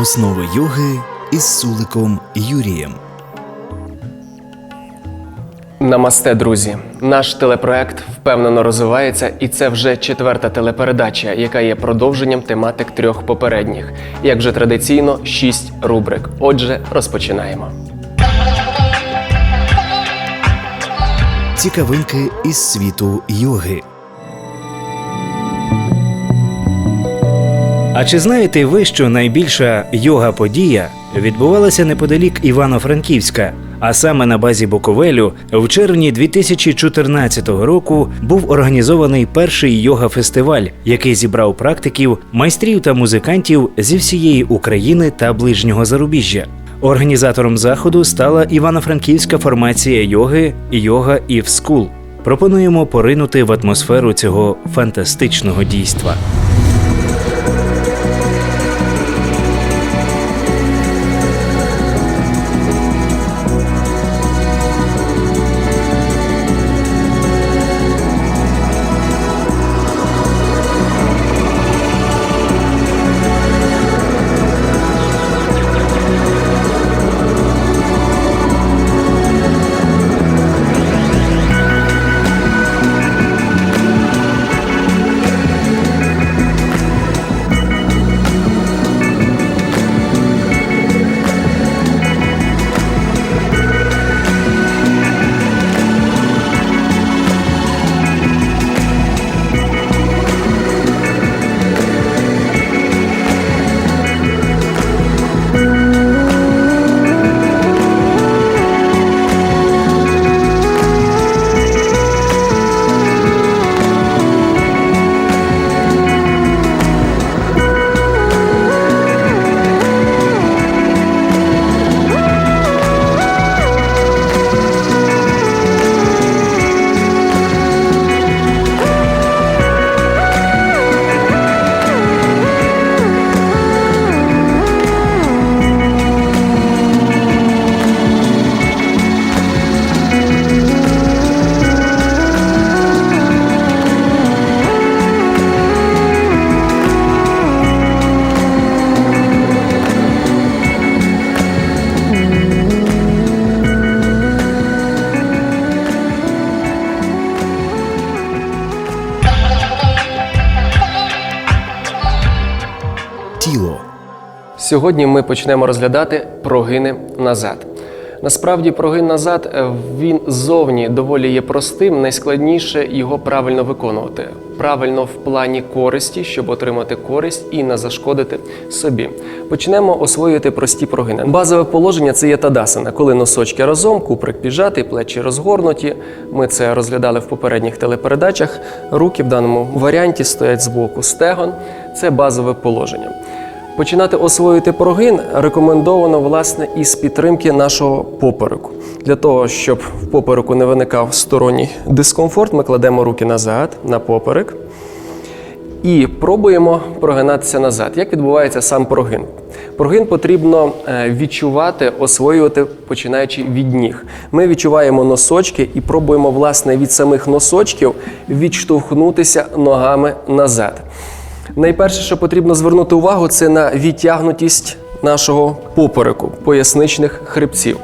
Основи йоги із Суликом Юрієм. Намасте, друзі! Наш телепроект впевнено розвивається, і це вже четверта телепередача, яка є продовженням тематик трьох попередніх. Як вже традиційно, шість рубрик. Отже, розпочинаємо. Цікавинки із світу йоги. А чи знаєте ви, що найбільша йога-подія відбувалася неподалік Івано-Франківська? А саме на базі Буковелю в червні 2014 року був організований перший йога-фестиваль, який зібрав практиків, майстрів та музикантів зі всієї України та ближнього зарубіжжя. Організатором заходу стала івано-франківська формація йоги Йога Ів Скул. Пропонуємо поринути в атмосферу цього фантастичного дійства. Сьогодні ми почнемо розглядати прогини назад. Насправді, прогин назад е, він ззовні доволі є простим. Найскладніше його правильно виконувати. Правильно в плані користі, щоб отримати користь і не зашкодити собі. Почнемо освоювати прості прогини. Базове положення це є тадасана, коли носочки разом, куприк піджатий, плечі розгорнуті. Ми це розглядали в попередніх телепередачах. Руки в даному варіанті стоять збоку стегон. Це базове положення. Починати освоювати прогин рекомендовано власне із підтримки нашого попереку. Для того, щоб в попереку не виникав сторонній дискомфорт, ми кладемо руки назад на поперек і пробуємо прогинатися назад. Як відбувається сам прогин? Прогин потрібно е, відчувати, освоювати, починаючи від ніг. Ми відчуваємо носочки і пробуємо власне від самих носочків відштовхнутися ногами назад. Найперше, що потрібно звернути увагу, це на відтягнутість нашого попереку, поясничних хребців.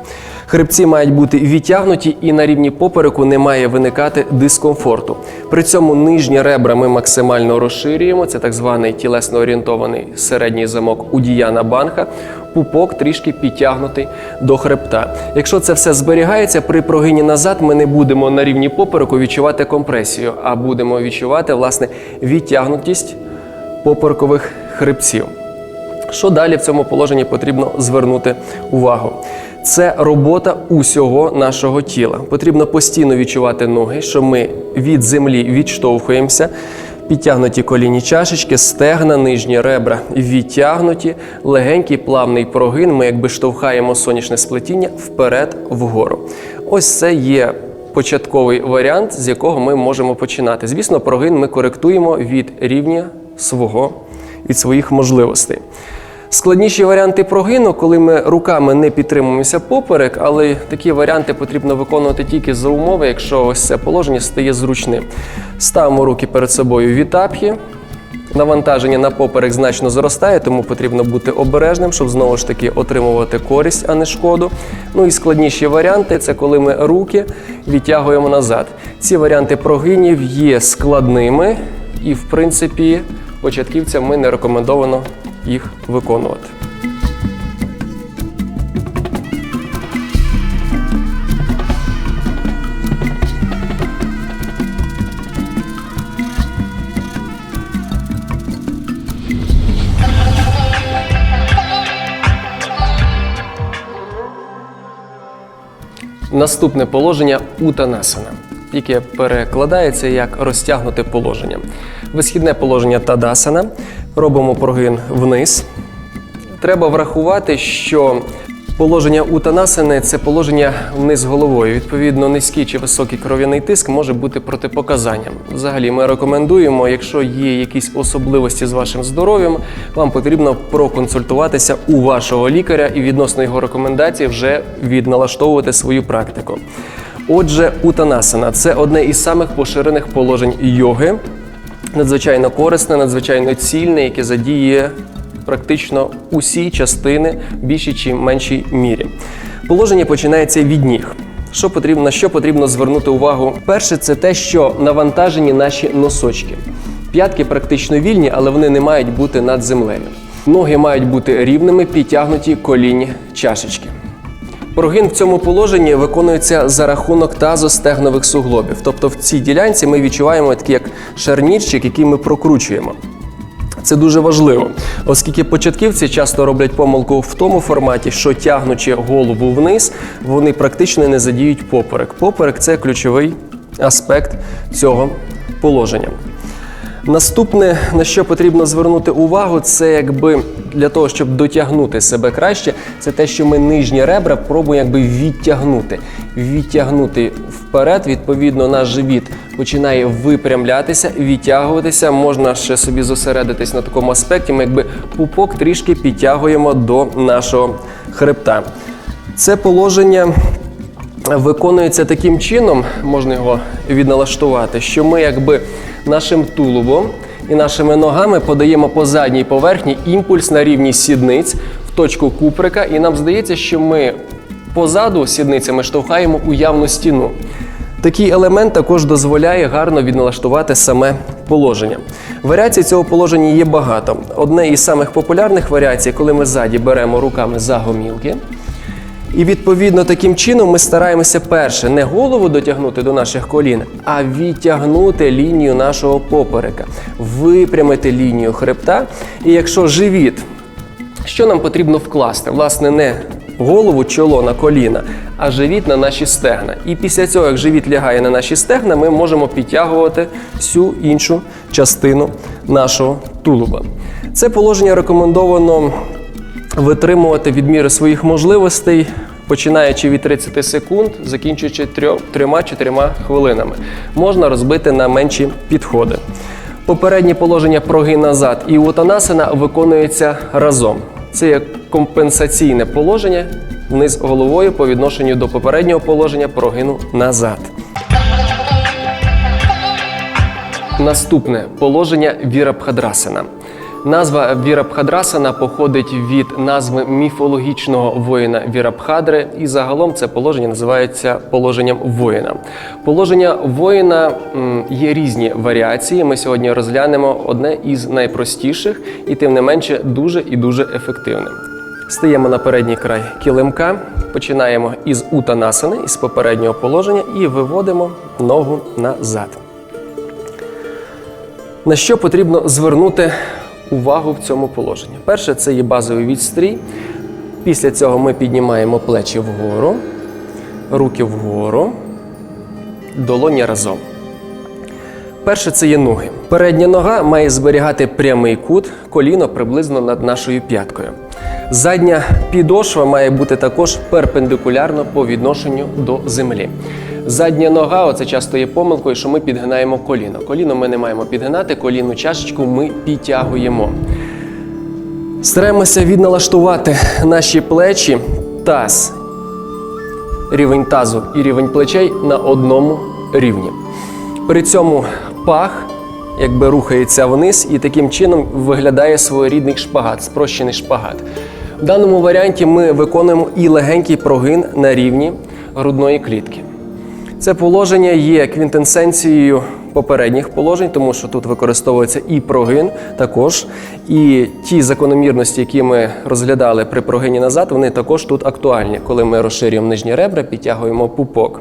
Хребці мають бути відтягнуті і на рівні попереку не має виникати дискомфорту. При цьому нижні ребра ми максимально розширюємо. Це так званий тілесно орієнтований середній замок у Діяна Банха. Пупок трішки підтягнутий до хребта. Якщо це все зберігається, при прогині назад ми не будемо на рівні попереку відчувати компресію, а будемо відчувати власне відтягнутість поперекових хребців. Що далі в цьому положенні потрібно звернути увагу? Це робота усього нашого тіла. Потрібно постійно відчувати ноги, що ми від землі відштовхуємося. Підтягнуті колінні чашечки, стегна, нижні ребра відтягнуті, легенький плавний прогин. Ми якби штовхаємо сонячне сплетіння вперед вгору. Ось це є початковий варіант, з якого ми можемо починати. Звісно, прогин ми коректуємо від рівня свого, від своїх можливостей. Складніші варіанти прогину, коли ми руками не підтримуємося поперек, але такі варіанти потрібно виконувати тільки за умови, якщо ось це положення стає зручним. Ставимо руки перед собою в вітап'ї, Навантаження на поперек значно зростає, тому потрібно бути обережним, щоб знову ж таки отримувати користь, а не шкоду. Ну і складніші варіанти це коли ми руки відтягуємо назад. Ці варіанти прогинів є складними, і в принципі початківцям ми не рекомендовано їх виконувати. Наступне положення утанасана, яке перекладається як розтягнуте положення. Висхідне положення тадасана. Робимо прогин вниз. Треба врахувати, що положення утанасани це положення вниз головою. Відповідно, низький чи високий кров'яний тиск може бути протипоказанням. Взагалі, ми рекомендуємо, якщо є якісь особливості з вашим здоров'ям, вам потрібно проконсультуватися у вашого лікаря і відносно його рекомендацій вже відналаштовувати свою практику. Отже, утанасана це одне із самих поширених положень йоги, надзвичайно корисне, надзвичайно цільне, яке задіє практично усі частини більшій чи меншій мірі. Положення починається від ніг. Що потрібно, на що потрібно звернути увагу? Перше, це те, що навантажені наші носочки. П'ятки практично вільні, але вони не мають бути над землею. Ноги мають бути рівними, підтягнуті колінні чашечки. Прогин в цьому положенні виконується за рахунок тазостегнових суглобів. Тобто в цій ділянці ми відчуваємо такий як шарнірчик, який ми прокручуємо. Це дуже важливо, оскільки початківці часто роблять помилку в тому форматі, що тягнучи голову вниз, вони практично не задіють поперек. Поперек це ключовий аспект цього положення. Наступне, на що потрібно звернути увагу, це якби для того, щоб дотягнути себе краще, це те, що ми нижні ребра пробуємо якби відтягнути. Відтягнути вперед, відповідно, наш живіт починає випрямлятися, відтягуватися. Можна ще собі зосередитись на такому аспекті. Ми якби пупок трішки підтягуємо до нашого хребта. Це положення виконується таким чином, можна його відналаштувати, що ми якби нашим тулубом і нашими ногами подаємо по задній поверхні імпульс на рівні сідниць в точку куприка, і нам здається, що ми позаду сідницями штовхаємо уявну стіну. Такий елемент також дозволяє гарно відналаштувати саме положення. Варіацій цього положення є багато. Одне із самих популярних варіацій, коли ми ззаді беремо руками за гомілки. І відповідно таким чином ми стараємося перше не голову дотягнути до наших колін, а відтягнути лінію нашого поперека, випрямити лінію хребта. І якщо живіт, що нам потрібно вкласти? Власне, не голову, чоло на коліна, а живіт на наші стегна. І після цього, як живіт лягає на наші стегна, ми можемо підтягувати всю іншу частину нашого тулуба. Це положення рекомендовано витримувати від міри своїх можливостей, починаючи від 30 секунд, закінчуючи 3-4 хвилинами. Можна розбити на менші підходи. Попереднє положення прогин назад і утанасана виконується разом. Це є компенсаційне положення вниз головою по відношенню до попереднього положення прогину назад. Наступне положення Вірабхадрасана. Назва Вірабхадрасана походить від назви міфологічного воїна Вірабхадри, і загалом це положення називається положенням воїна. Положення воїна є різні варіації. Ми сьогодні розглянемо одне із найпростіших і тим не менше дуже і дуже ефективне. Стаємо на передній край килимка, починаємо із утанасани, із попереднього положення, і виводимо ногу назад. На що потрібно звернути увагу в цьому положенні? Перше, це є базовий відстрій. Після цього ми піднімаємо плечі вгору, руки вгору, долоні разом. Перше це є ноги. Передня нога має зберігати прямий кут, коліно приблизно над нашою п'яткою. Задня підошва має бути також перпендикулярно по відношенню до землі. Задня нога, оце часто є помилкою, що ми підгинаємо коліно. Коліно ми не маємо підгинати, колінну чашечку ми підтягуємо. Стараємося відналаштувати наші плечі, таз, рівень тазу і рівень плечей на одному рівні. При цьому пах якби рухається вниз і таким чином виглядає своєрідний шпагат, спрощений шпагат. В даному варіанті ми виконуємо і легенький прогин на рівні грудної клітки. Це положення є квінтесенцією попередніх положень, тому що тут використовується і прогин також. І ті закономірності, які ми розглядали при прогині назад, вони також тут актуальні, коли ми розширюємо нижні ребра, підтягуємо пупок.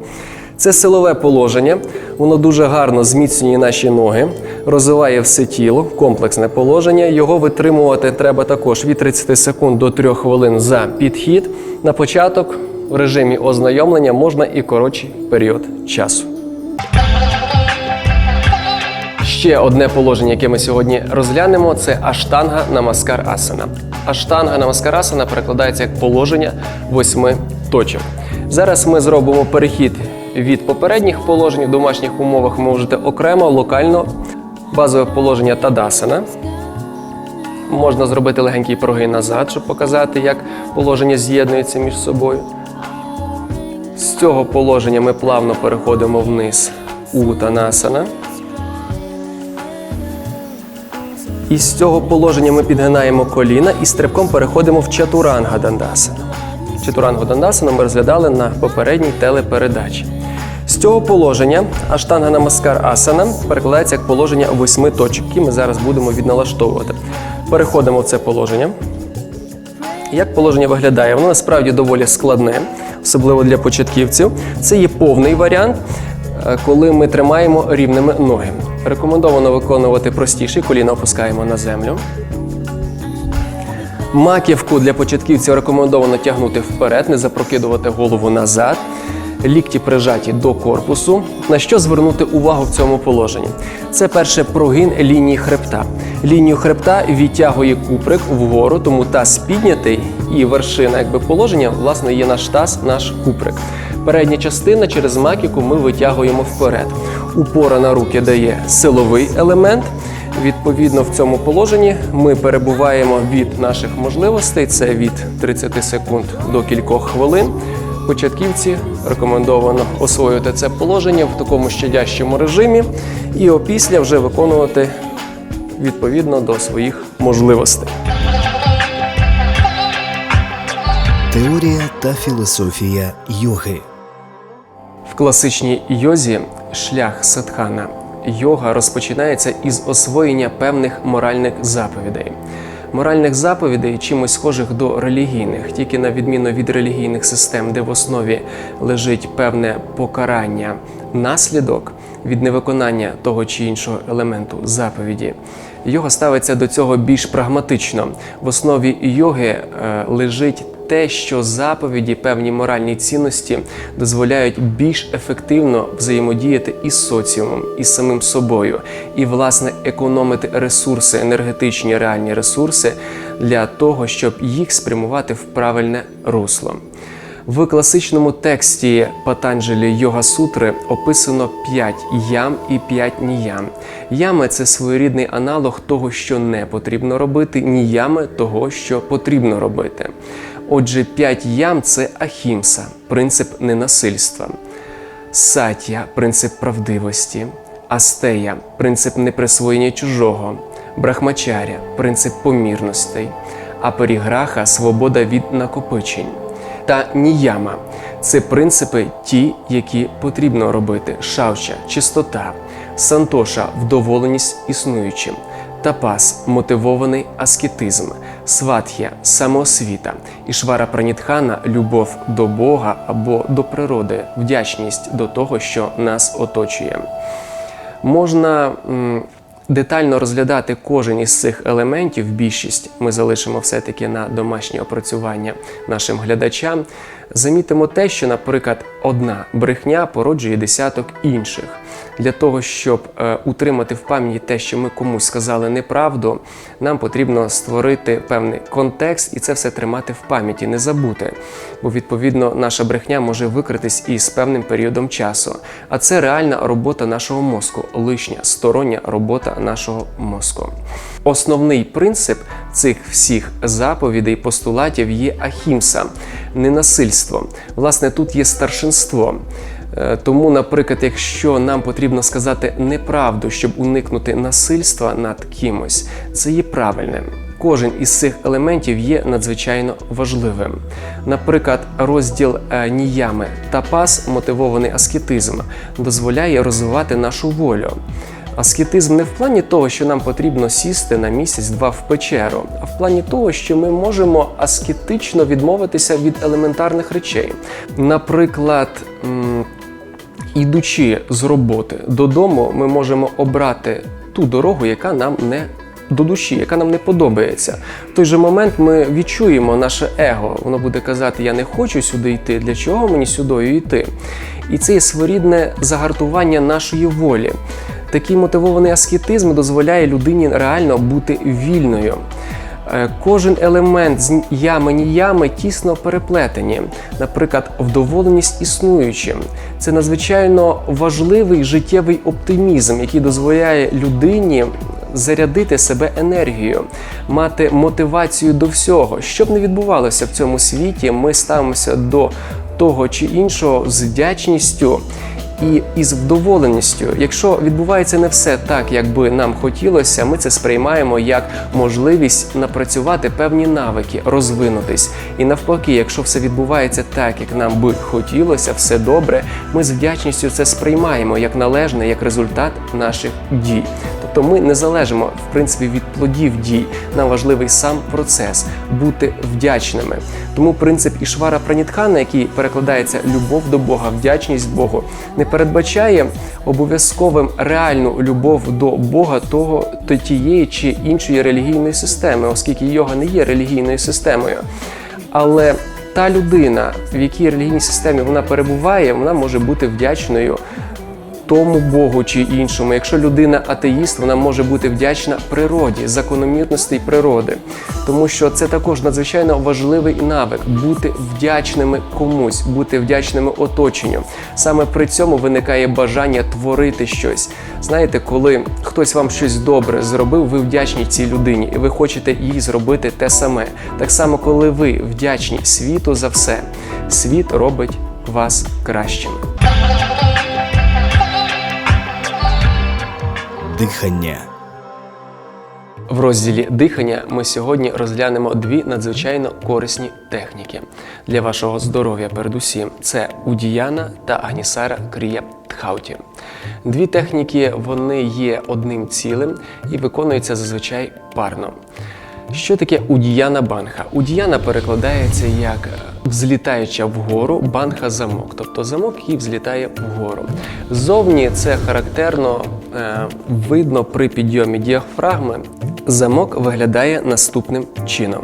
Це силове положення, воно дуже гарно зміцнює наші ноги, розвиває все тіло, комплексне положення. Його витримувати треба також від 30 секунд до 3 хвилин за підхід. На початок в режимі ознайомлення можна і коротший період часу. Ще одне положення, яке ми сьогодні розглянемо, це аштанга намаскар асана. Аштанга намаскар асана перекладається як положення восьми точок. Зараз ми зробимо перехід від попередніх положень в домашніх умовах. Ви можете окремо, локально базове положення тадасана. Можна зробити легенький прогин назад, щоб показати, як положення з'єднується між собою. З цього положення ми плавно переходимо вниз у танасана. І з цього положення ми підгинаємо коліна і стрибком переходимо в чатуранга дандасана. Чатурангу дандасану ми розглядали на попередній телепередачі. З цього положення аштанга намаскар асана перекладається як положення восьми точок, які ми зараз будемо відналаштовувати. Переходимо в це положення. Як положення виглядає? Воно насправді доволі складне, особливо для початківців. Це є повний варіант, е, коли ми тримаємо рівними ноги. Рекомендовано виконувати простіше, коліна опускаємо на землю. Маківку для початківців рекомендовано тягнути вперед, не запрокидувати голову назад. Лікті прижаті до корпусу. На що звернути увагу в цьому положенні? Це перше прогин лінії хребта. Лінію хребта відтягує куприк вгору, тому таз піднятий і вершина якби положення, власне, є наш таз, наш куприк. Передня частина через маківку ми витягуємо вперед. Упора на руки дає силовий елемент. Відповідно, в цьому положенні ми перебуваємо від наших можливостей. Це від 30 секунд до кількох хвилин. Початківці рекомендовано освоювати це положення в такому щадящому режимі і опісля вже виконувати відповідно до своїх можливостей. Теорія та філософія йоги. В класичній йозі шлях садхана йога розпочинається із освоєння певних моральних заповідей. Моральних заповідей чимось схожих до релігійних, тільки на відміну від релігійних систем, де в основі лежить певне покарання, наслідок від невиконання того чи іншого елементу заповіді. Йога ставиться до цього більш прагматично. В основі йоги е, лежить те, що заповіді, певні моральні цінності дозволяють більш ефективно взаємодіяти із соціумом, із самим собою, і, власне, економити ресурси, енергетичні реальні ресурси для того, щоб їх спрямувати в правильне русло. В класичному тексті Патанджелі Йога Сутри описано 5 ям і 5 ніям. Ями це своєрідний аналог того, що не потрібно робити, ніями того, що потрібно робити. Отже, 5 ям це ахімса, принцип ненасильства, сатya – принцип правдивості, астея принцип неприсвоєння чужого, брахмачаря принцип помірностей, аперіграха свобода від накопичень. Та ніяма це принципи ті, які потрібно робити: шавча, чистота, сантоша, вдоволеність існуючим, тапас мотивований аскетизм, сватхя самоосвіта, ішвара пранітхана любов до Бога або до природи, вдячність до того, що нас оточує. Можна детально розглядати кожен із цих елементів. Більшість ми залишимо все-таки на домашнє опрацювання нашим глядачам. Замітимо те, що, наприклад, одна брехня породжує десяток інших. Для того, щоб е, утримати в пам'яті те, що ми комусь сказали неправду, нам потрібно створити певний контекст і це все тримати в пам'яті, не забути. Бо відповідно наша брехня може викритись і з певним періодом часу. А це реальна робота нашого мозку, лишня стороння робота нашого мозку. Основний принцип цих всіх заповідей постулатів є ахімса, ненасильство. Власне, тут є старшинство. Е, Тому, наприклад, якщо нам потрібно сказати неправду, щоб уникнути насильства над кимось, це є правильним. Кожен із цих елементів є надзвичайно важливим. Наприклад, розділ е, ніями тапас, мотивований аскетизм, дозволяє розвивати нашу волю. Аскетизм не в плані того, що нам потрібно сісти на місяць-два в печеру, а в плані того, що ми можемо аскетично відмовитися від елементарних речей. Наприклад, ідучи з роботи додому, ми можемо обрати ту дорогу, яка нам не до душі, яка нам не подобається. В той же момент ми відчуємо наше его. Воно буде казати: Я не хочу сюди йти. Для чого мені сюди йти? І це є своєрідне загартування нашої волі. Такий мотивований аскетизм дозволяє людині реально бути вільною. Е, Кожен елемент з ями ніями тісно переплетені. Наприклад, вдоволеність існуючим. Це надзвичайно важливий життєвий оптимізм, який дозволяє людині зарядити себе енергією, мати мотивацію до всього. Що б не відбувалося в цьому світі, ми ставимося до того чи іншого з вдячністю і із вдоволеністю. Якщо відбувається не все так, як би нам хотілося, ми це сприймаємо як можливість напрацювати певні навики, розвинутись. І навпаки, якщо все відбувається так, як нам би хотілося, все добре, ми з вдячністю це сприймаємо як належне, як результат наших дій. Тобто ми не залежимо в принципі від плодів дій. Нам важливий сам процес бути вдячними. Тому принцип Ішвара Пранітхана, який перекладається любов до Бога, вдячність Богу, не передбачає обов'язковим реальну любов до Бога того то тієї чи іншої релігійної системи, оскільки йога не є релігійною системою. Але та людина, в якій релігійній системі вона перебуває, вона може бути вдячною тому Богу чи іншому. Якщо людина атеїст, вона може бути вдячна природі, закономірності природи, тому що це також надзвичайно важливий навик бути вдячними комусь, бути вдячними оточенню. Саме при цьому виникає бажання творити щось. Знаєте, коли хтось вам щось добре зробив, ви вдячні цій людині, і ви хочете їй зробити те саме. Так само, коли ви вдячні світу за все, світ робить вас кращими. Дихання. В розділі дихання ми сьогодні розглянемо дві надзвичайно корисні техніки для вашого здоров'я. Передусім, це Удіяна та Агнісара Крія Тхауті. Дві техніки вони є одним цілим і виконуються зазвичай парно. Що таке удіяна банха? Удіяна перекладається як е, взлітаюча вгору банха замок, тобто замок який взлітає вгору. Ззовні це характерно е, видно при підйомі діафрагми. Замок виглядає наступним чином.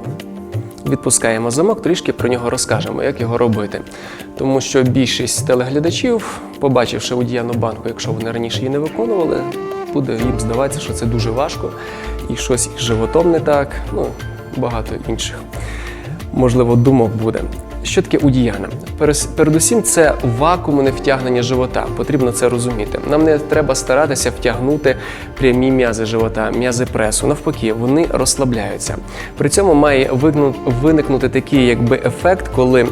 Відпускаємо замок, трішки про нього розкажемо, як його робити. Тому що більшість телеглядачів, побачивши удіяну банку, якщо вони раніше її не виконували, буде їм здаватися, що це дуже важко і щось із животом не так, ну багато інших, можливо, думок буде. Що таке удіяна? Передусім, це вакуумне втягнення живота. Потрібно це розуміти. Нам не треба старатися втягнути прямі м'язи живота, м'язи пресу. Навпаки, вони розслабляються. При цьому має виникнути такий якби ефект, коли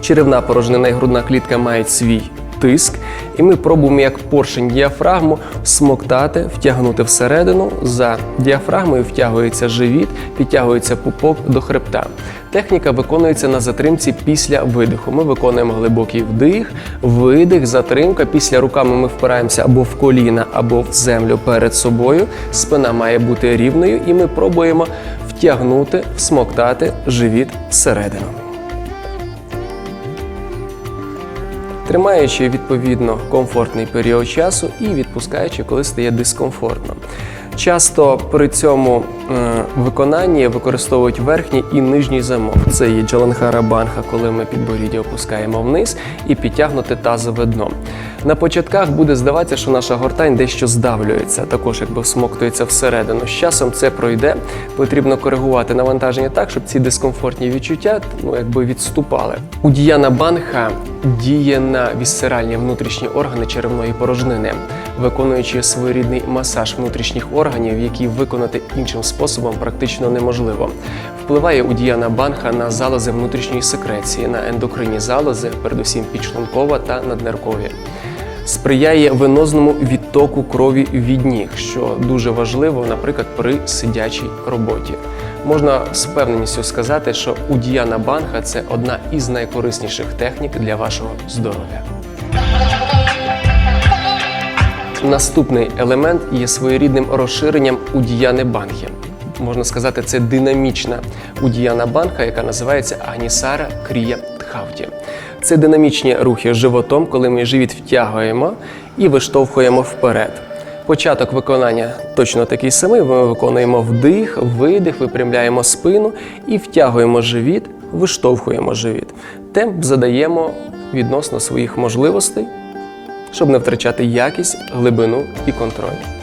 черевна порожнина і грудна клітка мають свій тиск, і ми пробуємо як поршень діафрагму смоктати, втягнути всередину. За діафрагмою втягується живіт, підтягується пупок до хребта. Техніка виконується на затримці після видиху. Ми виконуємо глибокий вдих, видих, затримка. Після руками ми впираємося або в коліна, або в землю перед собою. Спина має бути рівною, і ми пробуємо втягнути, всмоктати живіт всередину. Тримаючи відповідно комфортний період часу і відпускаючи, коли стає дискомфортно. Часто при цьому е, виконанні використовують верхній і нижній замок. Це є джаланхара банха, коли ми підборіддя опускаємо вниз і підтягнути тазове дно. На початках буде здаватися, що наша гортань дещо здавлюється, також якби всмоктується всередину. З часом це пройде. Потрібно коригувати навантаження так, щоб ці дискомфортні відчуття ну, якби відступали. Удіяна банха діє на вісцеральні внутрішні органи черевної порожнини. виконуючи своєрідний масаж внутрішніх органів, який виконати іншим способом практично неможливо. Впливає удіяна банха на залози внутрішньої секреції, на ендокринні залози, передусім підшлункова та наднеркові. Сприяє венозному відтоку крові від ніг, що дуже важливо, наприклад, при сидячій роботі. Можна з впевненістю сказати, що удіяна банха це одна із найкорисніших технік для вашого здоров'я. Наступний елемент є своєрідним розширенням удіяни банхи. Можна сказати, це динамічна удіяна банха, яка називається Агнісара Крія Тхавті. Це динамічні рухи животом, коли ми живіт втягуємо і виштовхуємо вперед. Початок виконання точно такий самий. Ми виконуємо вдих, видих, випрямляємо спину і втягуємо живіт, виштовхуємо живіт. Темп задаємо відносно своїх можливостей, щоб не втрачати якість, глибину і контроль.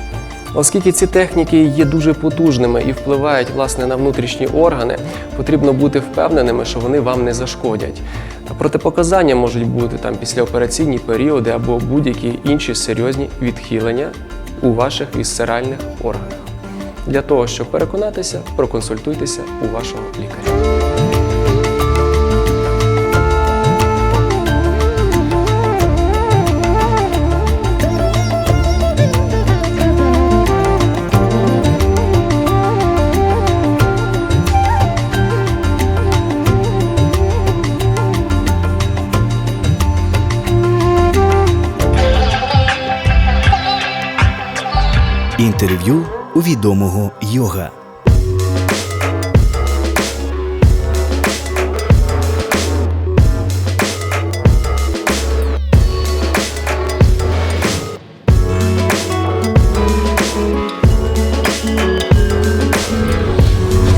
Оскільки ці техніки є дуже потужними і впливають власне на внутрішні органи, потрібно бути впевненими, що вони вам не зашкодять. Протипоказання можуть бути там післяопераційні періоди або будь-які інші серйозні відхилення у ваших вісцеральних органах. Для того, щоб переконатися, проконсультуйтеся у вашого лікаря. Інтерв'ю у відомого йога.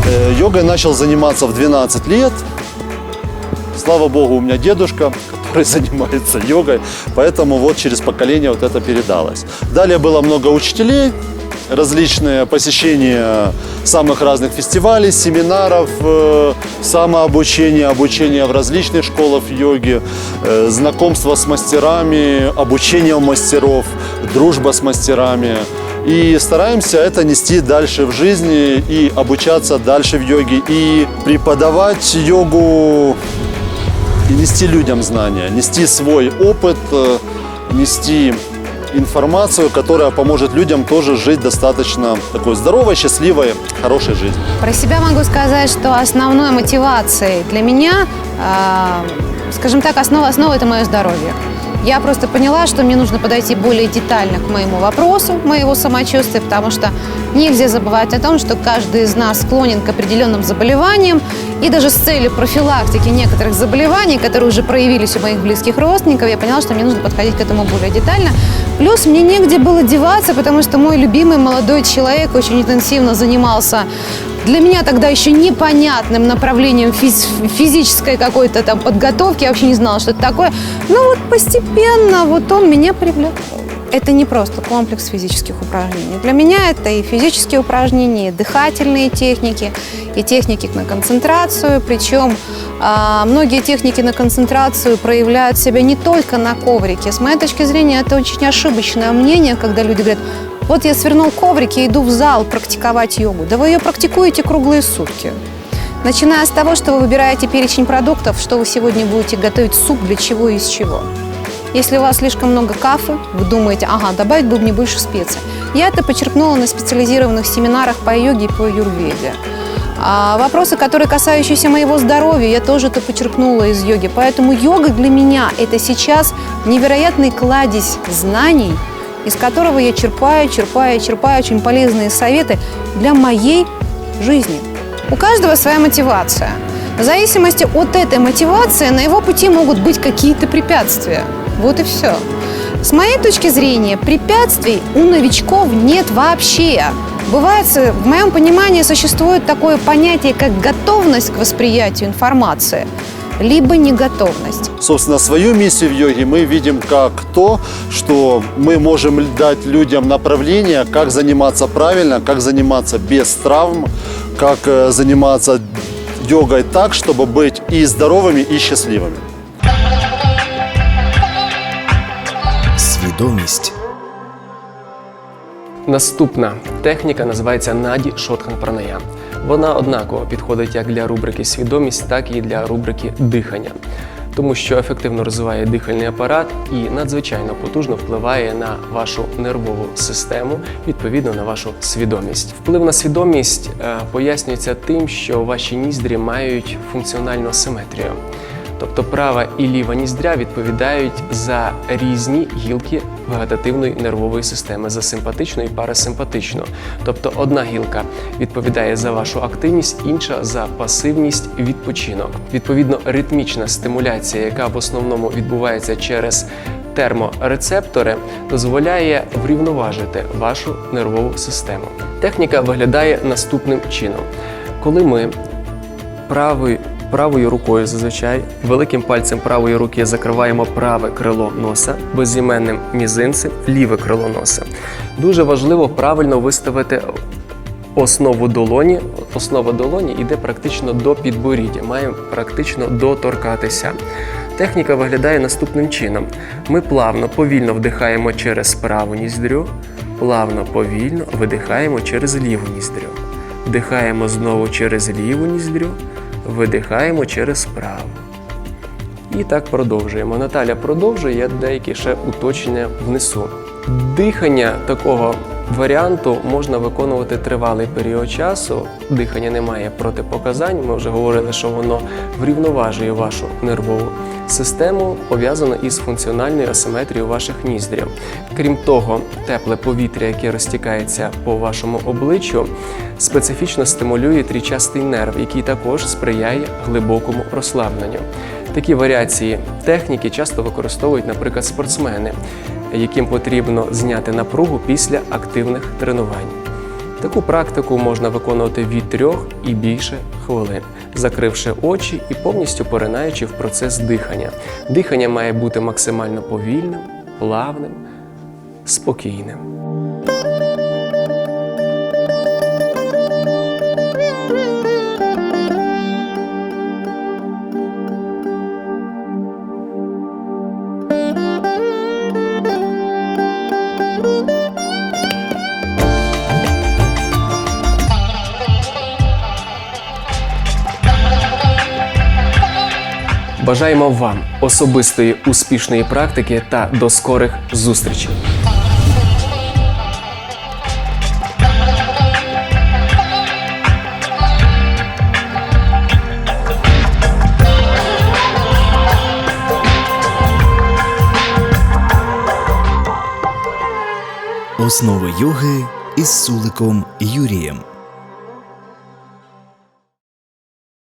Э, Йогой начал заниматься в 12 лет. Слава богу, у меня дедушка, который занимается йогой, поэтому вот через поколение вот это передалось. Далее было много учителей, различные посещения самых разных фестивалей, семинаров, э, самообучение, обучение в различных школах йоги, э, знакомство с мастерами, обучение у мастеров, дружба с мастерами. И стараемся это нести дальше в жизни и обучаться дальше в йоге, и преподавать йогу и нести людям знания, нести свой опыт, э, нести информацию, которая поможет людям тоже жить достаточно такой здоровой, счастливой, хорошей жизнью. Про себя могу сказать, что основной мотивацией для меня, э, скажем так, основа основа это мое здоровье. Я просто поняла, что мне нужно подойти более детально к моему вопросу, моего самочувствия, потому что нельзя забывать о том, что каждый из нас склонен к определенным заболеваниям, и даже с целью профилактики некоторых заболеваний, которые уже проявились у моих близких родственников, я поняла, что мне нужно подходить к этому более детально. Плюс мне негде было деваться, потому что мой любимый молодой человек очень интенсивно занимался для меня тогда еще непонятным направлением физ- физической какой-то там подготовки. Я вообще не знала, что это такое. Ну вот постепенно вот он меня привлек. Это не просто комплекс физических упражнений. Для меня это и физические упражнения, и дыхательные техники, и техники на концентрацию. Причем а, многие техники на концентрацию проявляют себя не только на коврике. С моей точки зрения, это очень ошибочное мнение, когда люди говорят, вот я свернул коврик и иду в зал практиковать йогу. Да вы ее практикуете круглые сутки. Начиная с того, что вы выбираете перечень продуктов, что вы сегодня будете готовить суп, для чего и из чего. Если у вас слишком много кафы, вы думаете, ага, добавить бы мне больше специй. Я это почерпнула на специализированных семинарах по йоге и по юрведе. А вопросы, которые касающиеся моего здоровья, я тоже это почерпнула из йоги. Поэтому йога для меня – это сейчас невероятный кладезь знаний, из которого я черпаю, черпаю, черпаю очень полезные советы для моей жизни. У каждого своя мотивация. В зависимости от этой мотивации на его пути могут быть какие-то препятствия. Вот и все. С моей точки зрения, препятствий у новичков нет вообще. Бывает, в моем понимании существует такое понятие, как готовность к восприятию информации, либо неготовность. Собственно, свою миссию в йоге мы видим как то, что мы можем дать людям направление, как заниматься правильно, как заниматься без травм, как э, заниматься йогой так, чтобы быть и здоровыми, и счастливыми. Свідомість Наступна техніка називається Наді Шотхан Пранаям. Вона однаково підходить як для рубрики свідомість, так і для рубрики дихання, тому що ефективно розвиває дихальний апарат і надзвичайно потужно впливає на вашу нервову систему, відповідно на вашу свідомість. Вплив на свідомість е, пояснюється тим, що ваші ніздрі мають функціональну симетрію. Тобто права і ліва ніздря відповідають за різні гілки вегетативної нервової системи за симпатичну і парасимпатичну. Тобто одна гілка відповідає за вашу активність, інша за пасивність відпочинок. Відповідно, ритмічна стимуляція, яка в основному відбувається через терморецептори, дозволяє врівноважити вашу нервову систему. Техніка виглядає наступним чином. Коли ми правою, правою рукою зазвичай великим пальцем правої руки закриваємо праве крило носа, безіменним мізинцем ліве крило носа. Дуже важливо правильно виставити основу долоні. Основа долоні йде практично до підборіддя, має практично доторкатися. Техніка виглядає наступним чином: ми плавно, повільно вдихаємо через праву ніздрю, плавно, повільно видихаємо через ліву ніздрю. Вдихаємо знову через ліву ніздрю, видихаємо через праву. І так продовжуємо. Наталя продовжує, я деякі ще уточнення внесу. Дихання такого варіанту можна виконувати тривалий період часу. Дихання не має протипоказань. Ми вже говорили, що воно врівноважує вашу нервову систему, пов'язано із функціональною асиметрією ваших ніздрів. Крім того, тепле повітря, яке розтікається по вашому обличчю, специфічно стимулює трічастий нерв, який також сприяє глибокому розслабленню. Такі варіації техніки часто використовують, наприклад, спортсмени, яким потрібно зняти напругу після активних тренувань. Таку практику можна виконувати від трьох і більше хвилин, закривши очі і повністю поринаючи в процес дихання. Дихання має бути максимально повільним, плавним, спокійним. Бажаємо вам особистої успішної практики та до скорих зустрічей! Основи йоги із Суликом Юрієм.